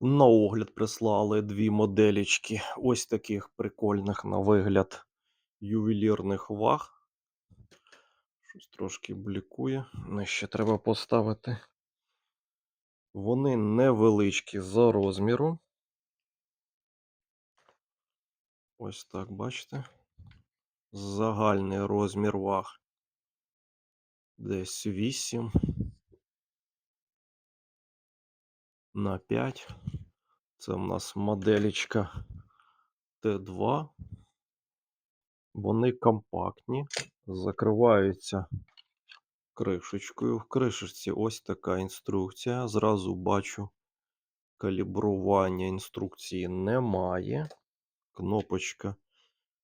На огляд прислали дві моделічки. Ось таких прикольних на вигляд ювелірних ваг. Щось трошки блікує. Нижче треба поставити. Вони невеличкі за розміром. Ось так, бачите? Загальний розмір ваг. Десь 8 на 5. Це в нас моделічка Т2. Вони компактні, закриваються кришечкою. В кришечці ось така інструкція. Зразу бачу, калібрування інструкції немає. Кнопочка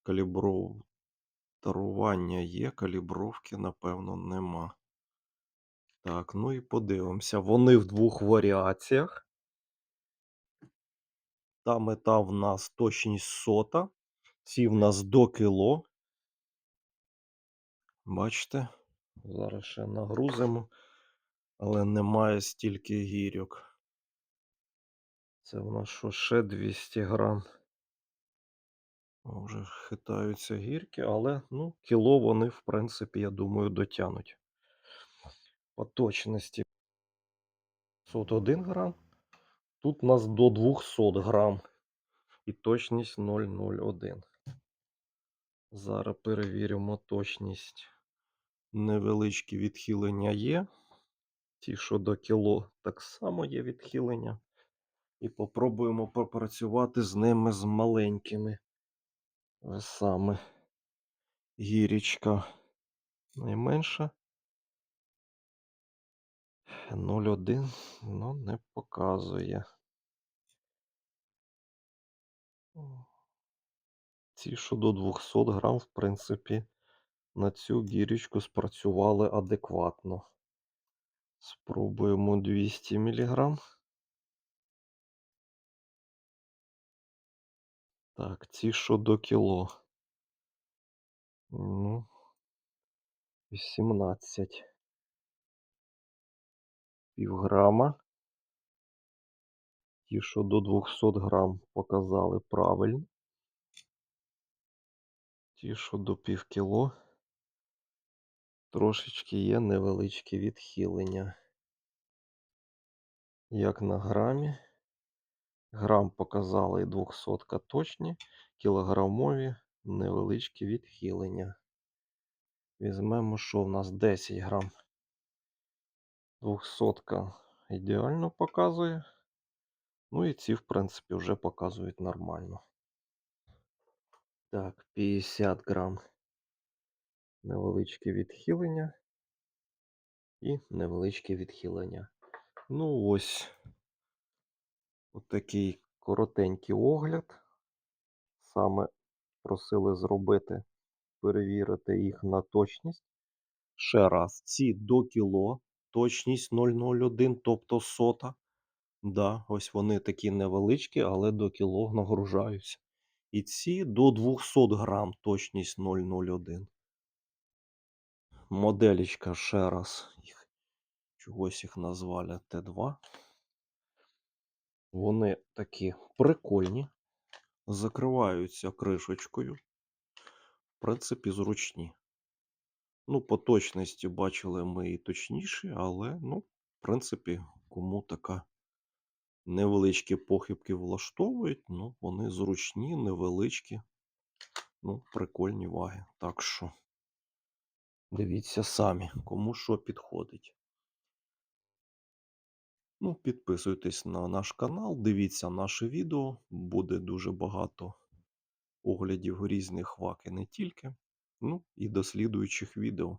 калібрування є, калібровки, напевно, нема. Так, ну і подивимося. Вони в двох варіаціях. Та в нас точність сота. Ці в нас до кіло. Бачите? Зараз ще нагрузимо, але немає стільки гірьок. Це в нас що ще 200 грам. Вже хитаються гірки, але ну, кіло вони, в принципі, я думаю, дотянуть. По точності 101 грам. Тут у нас до 200 грам. І точність 0,01. Зараз перевіримо точність. Невеличкі відхилення є. Ті, що до кіло, так само є відхилення. І попробуємо попрацювати з ними з маленькими весами. Гірічка найменша. 0,1, ну не показує. Ці, що до 200 грам, в принципі, на цю гірічку спрацювали адекватно. Спробуємо 200 мг. Так, ці, що до кіло. Ну, 18. Півграма. Ті, що до 200 грам показали правильно. Ті, що до півкіло, трошечки є невеличкі відхилення. Як на грамі. Грам показали 200 точні, кілограмові невеличкі відхилення. Візьмемо, що в нас 10 грам. 200 ідеально показує. Ну і ці, в принципі, вже показують нормально. Так, 50 грам. Невеличке відхилення. І невеличке відхилення. Ну, ось отакий коротенький огляд. Саме просили зробити, перевірити їх на точність. Ще раз, ці до кіло, точність 0,01, тобто сота. Да, ось вони такі невеличкі, але до кіло нагружаються. І ці до 200 грам, точність 0,01. Моделічка ще раз. Чогось їх назвали Т2. Вони такі прикольні. Закриваються кришечкою. В принципі, зручні. Ну, по точності бачили ми і точніші, але, ну, в принципі, кому така невеличкі похибки влаштовують, ну, вони зручні, невеличкі, ну, прикольні ваги. Так що дивіться самі, кому що підходить. Ну, підписуйтесь на наш канал, дивіться наше відео, буде дуже багато оглядів різних ваг і не тільки. Ну, і до слідуючих відео.